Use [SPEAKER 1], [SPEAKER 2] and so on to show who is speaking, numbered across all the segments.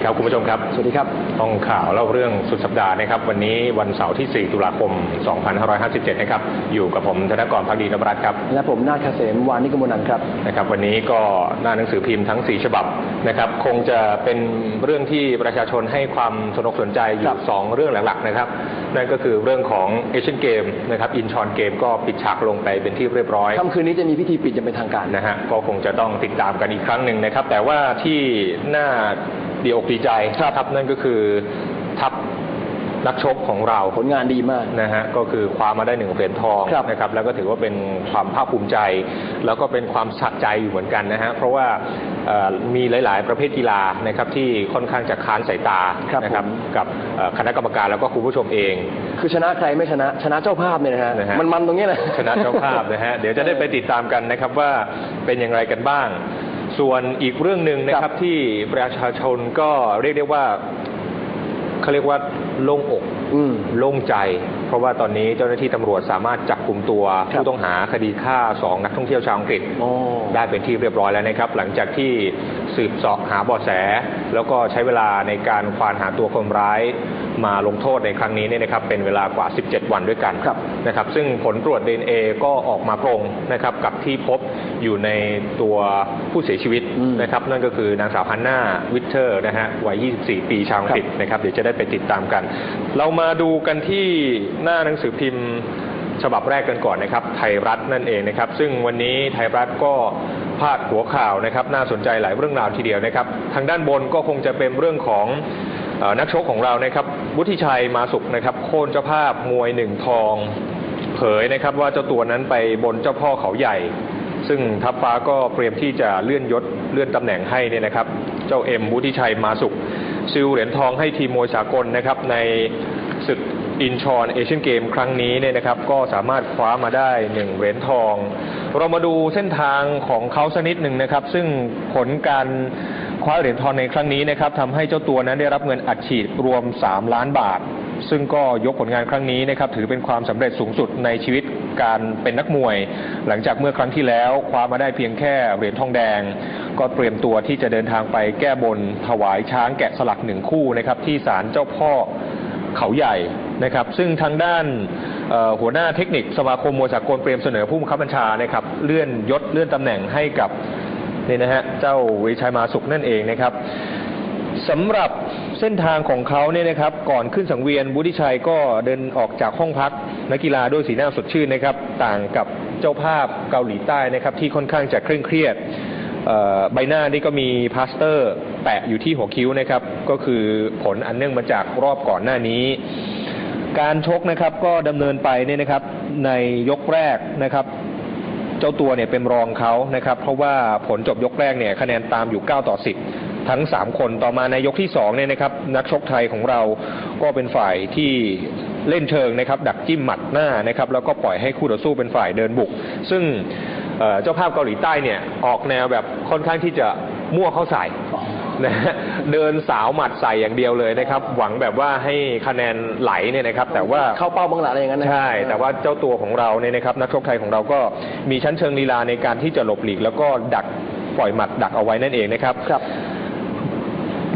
[SPEAKER 1] ดีครับคุณผู้ชมครับ
[SPEAKER 2] สวัสดีครับ
[SPEAKER 1] ห้องข่าวเล่าเรื่องสุดสัปดาห์นะครับ วันนี้วันเสาร์ที่ 4 ตุลาคม 2557 นะครับ อยู่กับผมธนกรพักดีนบรัตน์ครับ
[SPEAKER 2] และผมนาฏเกษมวานิกมลนันท์ครับ
[SPEAKER 1] นะครับ วันนี้ก็หน้าหนังสือพิมพ์ทั้ง 4 ฉบับนะครับ คงจะเป็นเรื่องที่ประชาชนให้ความสนอกสนใจอ
[SPEAKER 2] ครั
[SPEAKER 1] ยู่
[SPEAKER 2] บ
[SPEAKER 1] สองเรื่องหลักๆนะครับ นั่นก็คือเรื่องของเอเชียนเกมนะครับอินชอนเกมก็ปิดฉากลงไปเป็นที่เรียบร้อย
[SPEAKER 2] ค่ำคืนนี้จะมีพิธีปิดอย่างเป็นทางการ
[SPEAKER 1] นะฮะ ก็คงจะต้องติดตามกันอีกครั้งหนึ่งนะครับ แต่ว่าที่น่า ดีอกดีใจครับนั่นก็คือทัพนักชกของเรา
[SPEAKER 2] ผลงานดีมาก
[SPEAKER 1] นะฮะก็คือคว้ามาได้หนึ่งเหรียญทอง
[SPEAKER 2] ครับ
[SPEAKER 1] นะครับแล้วก็ถือว่าเป็นความภาคภูมิใจ แล้วก็เป็นความสะใจอยู่เหมือนกันนะฮะเพราะว่าเอ่อมีหลาย ๆ ประเภทกีฬานะครับที่ค่อนข้างจะค้านสายตา
[SPEAKER 2] ครับ
[SPEAKER 1] นะครับ
[SPEAKER 2] ผม
[SPEAKER 1] กับเอ่อคณะกรรมการแล้วก็คุณผู้ชมเอง
[SPEAKER 2] คือชนะใครไม่ชนะชนะเจ้าภาพเนี่ยนะฮะ
[SPEAKER 1] นะฮะ
[SPEAKER 2] มันมันตรงนี้แหละ
[SPEAKER 1] ชนะเจ้าภาพนะฮะเดี๋ยวจะได้ไปติดตามกันนะครับว่าเป็นอย่างไรกันบ้าง ส่วนอีกเรื่องหนึ่งนะค
[SPEAKER 2] ครั
[SPEAKER 1] รับบที่ประชาชนก็เรียกได้ว่าเขาเรียกว่าโล่งอก
[SPEAKER 2] อืม
[SPEAKER 1] โล่งใจ เพราะว่าตอนนี้เจ้าหน้าที่ตำรวจสามารถจับกลุ่มตัว
[SPEAKER 2] ครับ
[SPEAKER 1] ผู้ต้องหาคดีฆ่าสองนักท่องเที่ยวชาวอังกฤษ
[SPEAKER 2] โอ้
[SPEAKER 1] ได้เป็นที่เรียบร้อยแล้วนะครับ หลังจากที่ สืบเสอบหาเบาะแส แล้วก็ใช้เวลาในการควานหาตัวคนร้ายมาลงโทษในครั้งนี้เนี่ยนะครับเป็นเวลากว่า 17 วันด้วยกัน
[SPEAKER 2] ครับ
[SPEAKER 1] นะครับ ซึ่งผลตรวจ DNA ก็ออกมาตรงนะครับกับที่พบอยู่ในตัวผู้เสียชีวิต
[SPEAKER 2] อืม
[SPEAKER 1] นะครับนั่นก็คือนางสาวฮันนาวิเทอร์นะฮะวัย 24 ปีชาวอังกฤษนะครับเดี๋ยวจะได้ไปติดตามกัน เรามาดูกันที่หน้าหนังสือพิมพ์ ฉบับแรกกันก่อนนะครับ ไทยรัฐนั่นเองนะครับ ซึ่งวันนี้ไทยรัฐก็พาดหัวข่าวนะครับ น่าสนใจหลายเรื่องราวทีเดียวนะครับ ทางด้านบนก็คงจะเป็นเรื่องของอนักชกของเรานะครับวุฒิชัยมาสุขนะครับ โค่นเจ้าภาพมวยหนึ่งทอง เผยนะครับว่าเจ้าตัวนั้นไปบนเจ้าพ่อเขาใหญ่ ซึ่งทัพฟ้าก็เตรียมที่จะเลื่อนยศเลื่อนตำแหน่งให้เนี่ยนะครับ เจ้าเอ็มวุฒิชัยมาสุขซิลเหรียญทองให้ทีมมวยสากลนะครับในศึก อินชอนเอเชียนเกมครั้งนี้เนี่ยนะครับก็สามารถคว้ามาได้หนึ่งเหรียญทอง เรามาดูเส้นทางของเขาสักนิดหนึ่งนะครับ ซึ่งผลการคว้าเหรียญทองในครั้งนี้นะครับทำให้เจ้าตัวนั้นได้รับเงินอัดฉีดรวม 3 ล้านบาท ซึ่งก็ยกผลงานครั้งนี้นะครับถือเป็นความสำเร็จสูงสุดในชีวิตการเป็นนักมวย หลังจากเมื่อครั้งที่แล้วคว้ามาได้เพียงแค่เหรียญทองแดง ก็เตรียมตัวที่จะเดินทางไปแก้บนถวายช้างแกะสลักหนึ่งคู่นะครับที่ศาลเจ้าพ่อเขาใหญ่ นะครับ ซึ่งทางด้านหัวหน้าเทคนิคสมาคมมวยสากลเตรียมเสนอผู้บังคับบัญชานะครับ เลื่อนยศเลื่อนตำแหน่งให้กับนี่นะฮะเจ้าวิชัยมาสุขนั่นเองนะครับสำหรับเส้นทางของเขาเนี่ยนะครับ ก่อนขึ้นสังเวียนบุธิชัยก็เดินออกจากห้องพักนักกีฬาด้วยสีหน้าสดชื่นนะครับ ต่างกับเจ้าภาพเกาหลีใต้นะครับ ที่ค่อนข้างจะเคร่งเครียดใบหน้านี่ก็มีพลาสเตอร์แปะอยู่ที่หัวคิ้วนะครับ ก็คือผลอันเนื่องมาจากรอบก่อนหน้านี้ การชกนะครับก็ดำเนินไปเนี่ยนะครับในยกแรกนะครับ เจ้าตัวเนี่ยเป็นรองเขานะครับ เพราะว่าผลจบยกแรกเนี่ยคะแนนตามอยู่ 9 ต่อ 10 ทั้ง 3 คนต่อมาในยกที่2เนี่ยนะครับ นักชกไทยของเราก็เป็นฝ่ายที่เล่นเชิงนะครับ ดักจิ้มหมัดหน้านะครับ แล้วก็ปล่อยให้คู่ต่อสู้เป็นฝ่ายเดินบุก ซึ่งเจ้าภาพเกาหลีใต้เนี่ยออกแนวแบบค่อนข้างที่จะมั่วเข้าใส่นะ เดินสาวหมัดใส่อย่างเดียวเลยนะครับ หวังแบบว่าให้คะแนนไหลเนี่ยนะครับ แต่ว่า
[SPEAKER 2] เข้าเป้าบ้างละอะไรอย่างนั้นนะ
[SPEAKER 1] ใช่ แต่ว่าเจ้าตัวของเราเนี่ยนะครับ นักชกไทยของเราก็มีชั้นเชิงลีลาในการที่จะหลบหลีก แล้วก็ดักปล่อยหมัดดักเอาไว้นั่นเองนะครับ
[SPEAKER 2] ครับ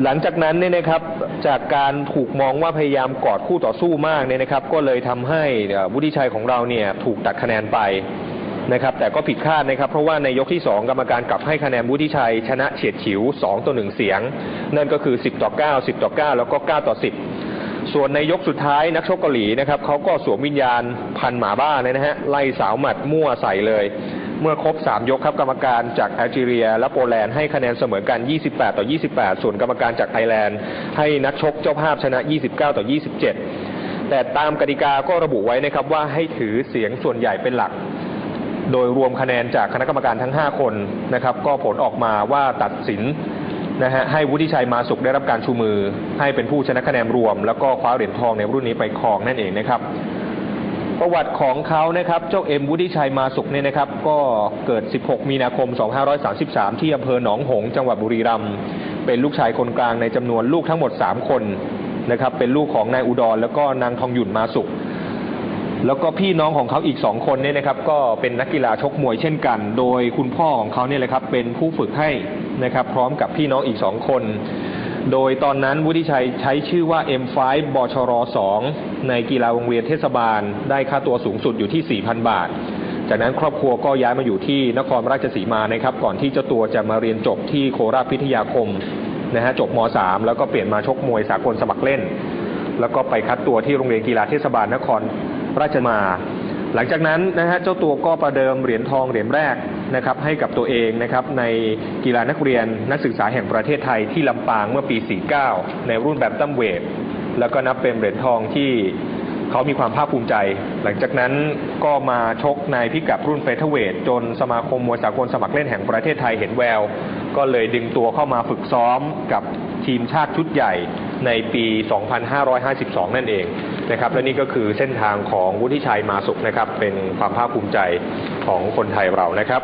[SPEAKER 1] หลังจากนั้นเนี่ยนะครับจากการถูกมองว่าพยายามกอดคู่ต่อสู้มากเนี่ยนะครับ ก็เลยทำให้เอ่อวุฒิชัยของเราเนี่ยถูกตัดคะแนนไป นะครับแต่ก็ผิดคาดนะครับ เพราะว่าในยกที่ 2 กรรมการกลับให้คะแนนวุฒิชัย ชนะเฉียดฉิว 2 ต่อ 1 เสียง นั่นก็คือ 10 ต่อ 9 10 ต่อ 9 แล้วก็ 9 ต่อ 10 ส่วนในยกสุดท้ายนักชกเกาหลีนะครับเขาก็สวมวิญญาณพันหมาบ้าเลยนะฮะไล่สาวหมัดมั่วใส่เลย เมื่อครบ 3 ยกครับกรรมการจากแอลจีเรีย และโปแลนด์ให้คะแนนเสมอกัน 28 ต่อ 28 ส่วนกรรมการจากไทยแลนด์ ให้นักชกเจ้าภาพชนะ 29 ต่อ 27 แต่ตามกติกาก็ระบุไว้นะครับว่าให้ถือเสียงส่วนใหญ่เป็นหลัก โดยรวมคะแนนจากคณะกรรมการทั้ง 5 คนนะครับ ก็ผลออกมาว่าตัดสินนะฮะให้วุฒิชัยมาสุขได้รับการชูมือ ให้เป็นผู้ชนะคะแนนรวม แล้วก็คว้าเหรียญทองในรุ่นนี้ไปครองนั่นเองนะครับ ประวัติของเขานะครับเจ้าเอ็มวุฒิชัยมาสุขเนี่ยนะครับ ก็เกิด 16 มีนาคม 2533 ที่อำเภอหนองหงส์จังหวัดบุรีรัมย์เป็นลูกชายคนกลางในจำนวนลูกทั้งหมด 3 คนนะครับเป็นลูกของนายอุดรแล้วก็นางทองหยุ่นมาสุข แล้วก็พี่น้องของเขาอีกสองคนเนี่ยนะครับ ก็เป็นนักกีฬาชกมวยเช่นกัน โดยคุณพ่อของเขาเนี่ยแหละครับ เป็นผู้ฝึกให้นะครับ พร้อมกับพี่น้องอีกสองคน โดยตอนนั้นวุฒิชัยใช้ชื่อว่า M5 บชร2ในกีฬาโรงเรียนเทศบาล ได้ค่าตัวสูงสุดอยู่ที่ 4,000 บาท จากนั้นครอบครัวก็ย้ายมาอยู่ที่นครราชสีมานะครับ ก่อนที่เจ้าตัวจะมาเรียนจบที่โคราชพิทยาคมนะฮะจบม .3 แล้วก็เปลี่ยนมาชกมวยสากลสมัครเล่น แล้วก็ไปคัดตัวที่โรงเรียนกีฬาเทศบาลนคร ราชมา หลังจากนั้นนะฮะเจ้าตัวก็ประเดิมเหรียญทองเหรียญแรกนะครับให้กับตัวเองนะครับในกีฬานักเรียนนักศึกษาแห่งประเทศไทยที่ลำปางเมื่อปี 49 ในรุ่นแบบตั้มเวทแล้วก็นับเป็นเหรียญทองที่เขามีความภาคภูมิใจ หลังจากนั้นก็มาชกในพิกัดรุ่นเฟเธอร์เวทจนสมาคมมวยสากลสมัครเล่นแห่งประเทศไทยเห็นแวว ก็เลยดึงตัวเข้ามาฝึกซ้อมกับทีมชาติชุดใหญ่ในปี 2552 นั่นเอง นะครับและนี่ก็คือเส้นทางของวุฒิชัยมาสุขนะครับ เป็นความภาคภูมิใจของคนไทยเรานะครับ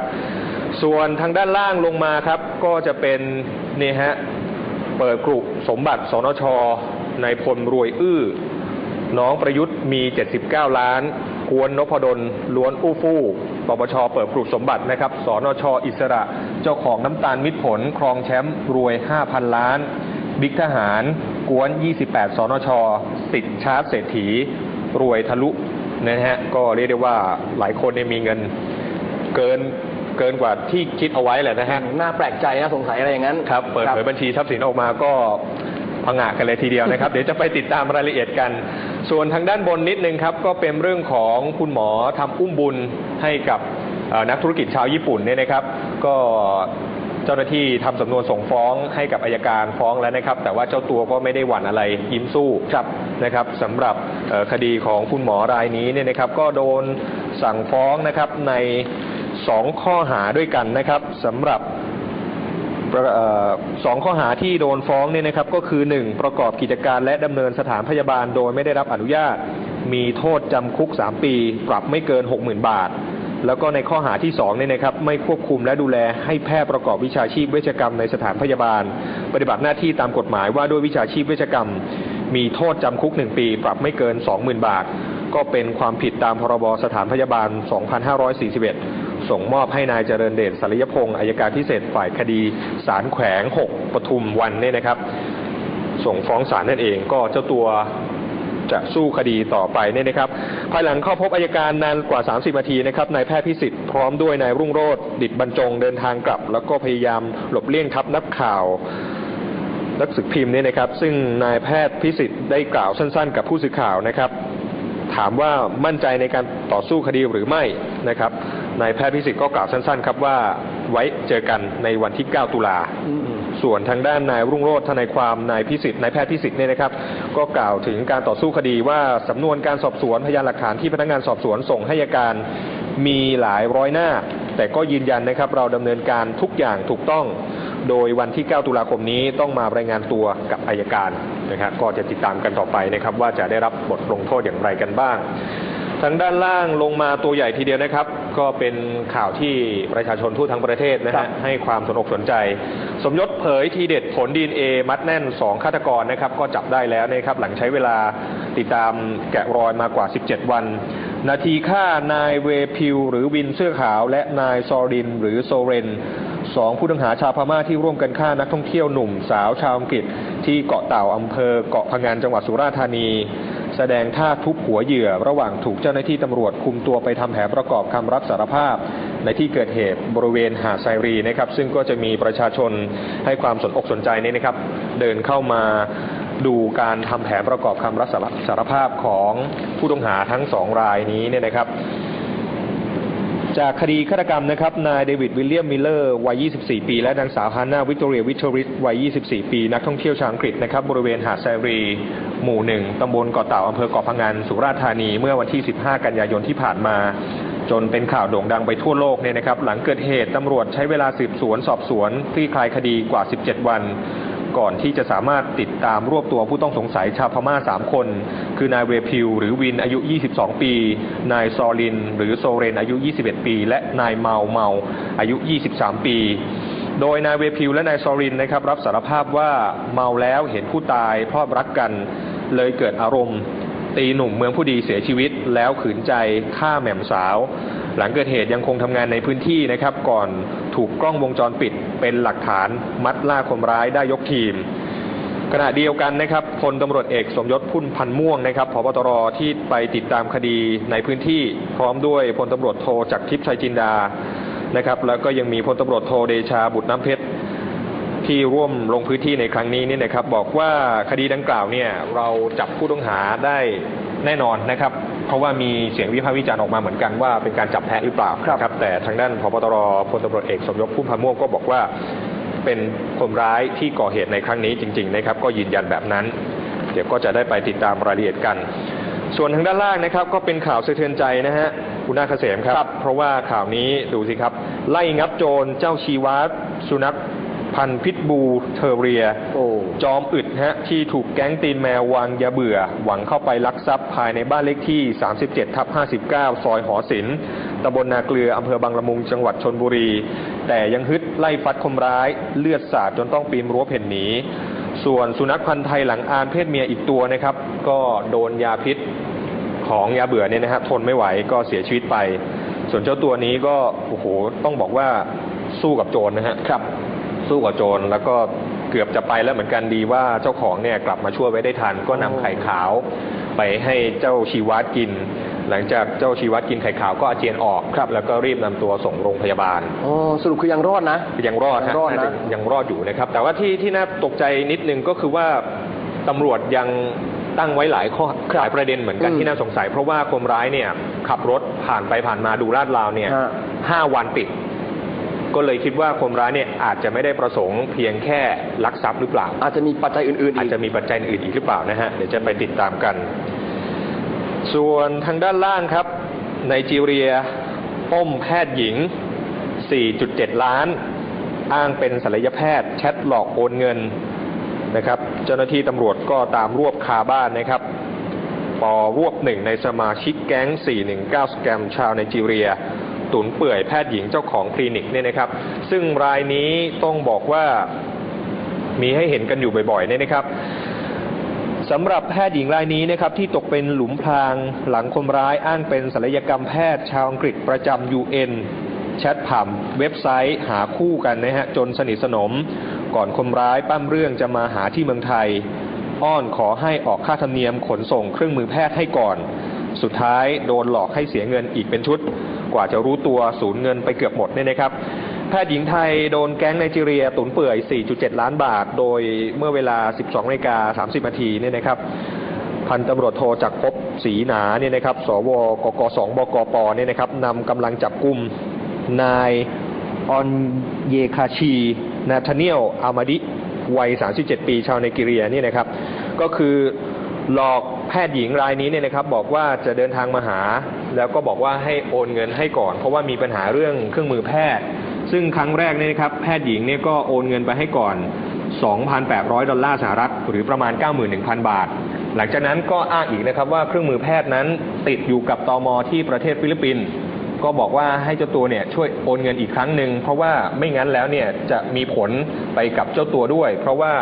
[SPEAKER 1] ส่วนทางด้านล่างลงมาครับก็จะเป็นนี่ฮะเปิดกรุสมบัติสนชในพลรวยอื้อ น้องประยุทธ์มี 79 ล้านกวนนพดลล้วนอู้ฟู่ปปชเปิดกรุสมบัตินะครับสนชอิสระ เจ้าของน้ำตาลมิตรผล ครองแชมป์รวย 5,000 ล้าน บิ๊กทหารกวน 28 สนช ติดชาร์จเศรษฐีรวยทะลุนะฮะก็เรียกได้ว่าหลายคนเนี่ยมีเงินเกินเกินกว่าที่คิดเอาไว้แหละนะฮะ
[SPEAKER 2] น่าแปลกใจนะสงสัยอะไรอย่างนั้น
[SPEAKER 1] ครับเปิดเผยบัญชีทรัพย์สินออกมาก็พังงะกันเลยทีเดียวนะครับ เดี๋ยวจะไปติดตามรายละเอียดกัน ส่วนทางด้านบนนิดนึงครับ ก็เป็นเรื่องของคุณหมอทำอุ้มบุญให้กับเอ่อนักธุรกิจชาวญี่ปุ่นเนี่ยนะครับ ก็ เจ้าหน้าที่ทำสำนวนส่งฟ้องให้กับอายการฟ้องแล้วนะครับ แต่ว่าเจ้าตัวก็ไม่ได้หวั่นอะไรยิ้มสู้ครับนะครับสำหรับเอ่อคดีของคุณหมอรายนี้เนี่ยนะครับก็โดนสั่งฟ้องนะครับในสองข้อหาด้วยกันนะครับสำหรับประเอ่อสองข้อหาที่โดนฟ้องเนี่ยนะครับก็คือ 1. ประกอบกิจการและดำเนินสถานพยาบาลโดยไม่ได้รับอนุญาต มีโทษจำคุก 3 ปี ปรับไม่เกิน 60,000 บาท แล้วก็ในข้อหาที่2เนี่ยนะครับไม่ควบคุมและดูแลให้แพทย์ประกอบวิชาชีพเวชกรรมในสถานพยาบาล ปฏิบัติหน้าที่ตามกฎหมายว่าด้วยวิชาชีพเวชกรรม มีโทษจำคุก 1 ปี ปรับไม่เกิน 20,000 บาท ก็เป็นความผิดตามพรบสถานพยาบาล 2541 ส่งมอบให้นายเจริญเดชสาริยพงศ์อายการพิเศษฝ่ายคดีศาลแขวง 6 ปทุมวันเนี่ยนะครับ ส่งฟ้องศาลนั่นเองก็เจ้าตัว จะสู้คดีต่อไปเนี่ยนะครับ ภายหลังเข้าพบอายการนานกว่า 30นาทีนะครับนายแพทย์พิสิทธิ์พร้อมด้วยนายรุ่งโรจน์ดิดบรรจงเดินทางกลับ แล้วก็พยายามหลบเลี่ยงทับนักข่าวนักศึกพิมพ์เนี่ยนะครับ ซึ่งนายแพทย์พิสิทธิ์ได้กล่าวสั้นๆ กับผู้สื่อข่าวนะครับ ถามว่ามั่นใจในการต่อสู้คดีหรือไม่นะครับนายแพทย์พิสิทธิ์ก็กล่าวสั้นๆ ครับว่าไว้เจอกันในวันที่ 9 ตุลา
[SPEAKER 2] อื
[SPEAKER 1] ส่วนทางด้านนายรุ่งโรจน์ทนายความนายพิสิทธิ์นายแพทย์พิสิทธิ์เนี่ยนะครับ ก็กล่าวถึงการต่อสู้คดีว่าสำนวนการสอบสวนพยานหลักฐานที่พนักงานสอบสวนส่งให้อัยการมีหลายร้อยหน้า แต่ก็ยืนยันนะครับ เราดำเนินการทุกอย่างถูกต้อง โดยวันที่ 9 ตุลาคมนี้ต้องมารายงานตัวกับอายการนะครับก็จะติดตามกันต่อไปนะครับ ว่าจะได้รับบทลงโทษอย่างไรกันบ้าง ทางด้านล่างลงมาตัวใหญ่ทีเดียวนะครับ ก็เป็นข่าวที่ประชาชนทั่วทั้งประเทศนะ
[SPEAKER 2] ครั
[SPEAKER 1] ฮะ
[SPEAKER 2] บ
[SPEAKER 1] ให้ความสนอกสนใจ สมยศเผยทีเด็ดผลดีเอมัดแน่น 2 ฆาตกรนะครับก็จับได้แล้วนะครับหลังใช้เวลาติดตามแกะรอยมากว่า 17 วัน นาทีฆ่านายเวพิว หรือวินเสื้อขาวและนายซอริน หรือโซเรนสองผู้ต้องหาชาวพม่าที่ร่วมกันฆ่านักท่องเที่ยวหนุ่มสาวชาวอังกฤษ ที่เกาะเต่าอำเภอเกาะพะงันจังหวัดสุราษฎร์ธานี แสดงท่าทุบหัวเหยื่อ ระหว่างถูกเจ้าหน้าที่ตำรวจคุมตัวไปทำแผนประกอบคำรับสารภาพ ในที่เกิดเหตุบริเวณหาดไซรีนะครับ ซึ่งก็จะมีประชาชนให้ความสนอกสนใจนี่นะครับ เดินเข้ามาดูการทำแผนประกอบคำรับสารภาพของผู้ต้องหาทั้งสองรายนี้เนี่ยนะครับ จากคดีฆาตกรรมนะครับ นายเดวิดวิลเลียมมิลเลอร์วัย 24 ปี และนางสาวฮาน่าวิกตอเรียวิทเทอริสวัย 24 ปี นักท่องเที่ยวชาวอังกฤษนะครับ บริเวณหาดไซรี หมู่หนึ่งตำบลเกาะเต่าอำเภอเกาะพะงันสุราษฎร์ธานี เมื่อวันที่ 15 กันยายนที่ผ่านมา จนเป็นข่าวโด่งดังไปทั่วโลกเนี่ยนะครับ หลังเกิดเหตุตำรวจใช้เวลาสืบสวนสอบสวนคลี่คลายคดีกว่า 17 วัน ก่อนที่จะสามารถติดตามรวบตัวผู้ต้องสงสัยชาวพม่า 3 คน คือนายเวพิว หรือวินอายุ 22 ปี นายซอลิน หรือโซเรนอายุ 21 ปี และนายเมาเมาอายุ 23 ปีโดยนายเวพิวและนายซอรินนะครับรับสารภาพว่าเมาแล้วเห็นผู้ตายพลอดรักกันเลยเกิดอารมณ์ ตีหนุ่มเมืองผู้ดีเสียชีวิต แล้วขืนใจฆ่าแหม่มสาว หลังเกิดเหตุยังคงทำงานในพื้นที่นะครับ ก่อนถูกกล้องวงจรปิดเป็นหลักฐานมัดล่าคนร้ายได้ยกทีมขณะเดียวกันนะครับพลตำรวจเอกสมยศพุ่นพันม่วงนะครับพบตรที่ไปติดตามคดีในพื้นที่ พร้อมด้วยพลตำรวจโทจักทิพย์ชัยจินดานะครับ แล้วก็ยังมีพลตำรวจโทเดชาบุตรน้ำเพชรที่ร่วมลงพื้นที่ในครั้งนี้นี่นะครับ บอกว่าคดีดังกล่าวเนี่ยเราจับผู้ต้องหาได้แน่นอนนะครับ เพราะว่ามีเสียงวิพากษ์วิจารณ์ออกมาเหมือนกันว่าเป็นการจับแพะหรือเปล่า
[SPEAKER 2] ครับ
[SPEAKER 1] นะแต่ทางด้านพบตรพลตำรวจเอกสมยศพุ่มพันธ์ม่วงก็บอกว่าเป็นคนร้ายที่ก่อเหตุในครั้งนี้จริง ๆ นะครับ ก็ยืนยันแบบนั้น เดี๋ยวก็จะได้ไปติดตามรายละเอียดกัน ส่วนทางด้านล่างนะครับ ก็เป็นข่าวสะเทือนใจนะฮะคุณนาคเกษมครับ เพราะว่าข่าวนี้ดูสิครับ ไล่งับโจรเจ้าชีวัตสุนัข พันธุ์พิษบูเทอเรีย
[SPEAKER 2] โอ้
[SPEAKER 1] จอมอึดฮะที่ถูกแก๊งตีนแมววางยาเบื่อ หวังเข้าไปลักทรัพย์ภายในบ้านเลขที่ 37ทับ59 ซอยหอศิลป์ตำบลนาเกลืออำเภอบางละมุงจังหวัดชนบุรี แต่ยังฮึดไล่ฟัดคนร้ายเลือดสาดจนต้องปีนรั้วเพ่นหนีส่วนสุนัขพันธ์ไทยหลังอานเพศเมียอีกตัวนะครับ ก็โดนยาพิษของยาเบื่อเนี่ยนะฮะทนไม่ไหวก็เสียชีวิตไป ส่วนเจ้าตัวนี้ก็โอ้โหต้องบอกว่าสู้กับโจรนะฮะครับ สู้กับโจรแล้วก็เกือบจะไปแล้วเหมือนกันดีว่าเจ้าของเนี่ยกลับมาช่วยไว้ได้ทัน ก็นำไข่ขาว ไปให้เจ้าชีวัตกิน หลังจากเจ้าชีวัตกินไข่ขาวก็อาเจียนออกครับ แล้วก็รีบนำตัวส่งโรงพยาบาล
[SPEAKER 2] อ๋อสรุปคือยังรอดนะ
[SPEAKER 1] ยังรอด
[SPEAKER 2] ยั
[SPEAKER 1] ฮะ
[SPEAKER 2] งรอดนะา
[SPEAKER 1] จยังรอดอยู่นะครับ แต่ว่าที่ที่น่าตกใจนิดนึงก็คือว่าตำรวจยังตั้งไว้หลายข้อหลายประเด็นเหมือนกัน
[SPEAKER 2] อืม
[SPEAKER 1] ที่น่าสงสัย เพราะว่าคนร้ายเนี่ยขับรถผ่านไปผ่านมาดูลาดราวเนี่ย
[SPEAKER 2] ฮะ
[SPEAKER 1] ห้าวันติด ก็เลยคิดว่าคนร้ายเนี่ยอาจจะไม่ได้ประสงค์เพียงแค่ลักทรัพย์หรือเปล่า
[SPEAKER 2] อาจจะมีปัจจัยอื่นๆ
[SPEAKER 1] อา
[SPEAKER 2] อี
[SPEAKER 1] จ
[SPEAKER 2] ก
[SPEAKER 1] จะมีปัจจัยอื่นอีกหรือเปล่านะฮะเดี๋ยวจะไปติดตามกัน ส่วนทางด้านล่างครับไนจีเรียป้มแพทย์หญิง 4.7 ล้าน อ้างเป็นศัลยแพทย์ แชทหลอกโอนเงินนะครับ เจ้าหน้าที่ตำรวจก็ตามรวบคาบ้านนะครับปอรวบหนึ่งในสมาชิกแก๊ง 419 สแกมชาวไนจีเรีย ตุนเปื่อยแพทย์หญิงเจ้าของคลินิกเนี่ยนะครับ ซึ่งรายนี้ต้องบอกว่ามีให้เห็นกันอยู่บ่อยๆเนี่ยนะครับสำหรับแพทย์หญิงรายนี้นะครับที่ตกเป็นหลุมพรางหลังคนร้ายอ้างเป็นศัลยกรรมแพทย์ชาวอังกฤษประจำ UN แชทผ่านเว็บไซต์หาคู่กันนะฮะจนสนิทสนม ก่อนคนร้ายปั้มเรื่องจะมาหาที่เมืองไทย อ้อนขอให้ออกค่าธรรมเนียมขนส่งเครื่องมือแพทย์ให้ก่อน สุดท้ายโดนหลอกให้เสียเงินอีกเป็นชุด กว่าจะรู้ตัวสูญเงินไปเกือบหมดเนี่ยนะครับแพทย์หญิงไทยโดนแก๊งไนจีเรียตุนเปื่อย 4.7 ล้านบาท โดยเมื่อเวลา 12นาฬิกา30นาทีเนี่ยนะครับพันตำรวจโทจากภพศรีหนาเนี่ยนะครับ สวกกสบกปเนี่ยนะครับนำกำลังจับกลุ่มนายออนเยคาชีนาธาเนียลอามาดิวัย 37 ปีชาวไนจีเรียเนี่ยนะครับ ก็คือหลอก แพทย์หญิงรายนี้เนี่ยนะครับบอกว่าจะเดินทางมาหา แล้วก็บอกว่าให้โอนเงินให้ก่อน เพราะว่ามีปัญหาเรื่องเครื่องมือแพทย์ ซึ่งครั้งแรกเนี่ยนะครับแพทย์หญิงเนี่ยก็โอนเงินไปให้ก่อน 2,800 ดอลลาร์สหรัฐ หรือประมาณ 91,000 บาท หลังจากนั้นก็อ้างอีกนะครับว่าเครื่องมือแพทย์นั้นติดอยู่กับตอมที่ประเทศฟิลิปปินส์ก็บอกว่าให้เจ้าตัวเนี่ยช่วยโอนเงินอีกครั้งหนึ่งเพราะว่าไม่งั้นแล้วเนี่ยจะมีผลไปกับเจ้าตัวด้วย เพราะว่า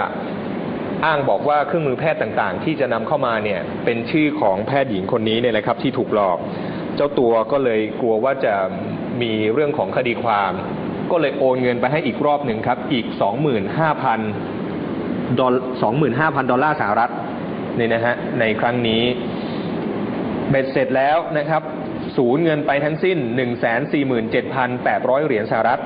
[SPEAKER 1] อ้างบอกว่าเครื่องมือแพทย์ต่างๆ ที่จะนำเข้ามาเนี่ยเป็นชื่อของแพทย์หญิงคนนี้เนี่ยนะครับที่ถูกหลอก เจ้าตัวก็เลยกลัวว่าจะมีเรื่องของคดีความ ก็เลยโอนเงินไปให้อีกรอบหนึ่งครับอีก 25,000ดอล25,000 ดอลลาร์สหรัฐนี่นะฮะในครั้งนี้เบ็ดเสร็จแล้วนะครับ สูญเงินไปทั้งสิ้น 147,800 เหรียญสหรัฐ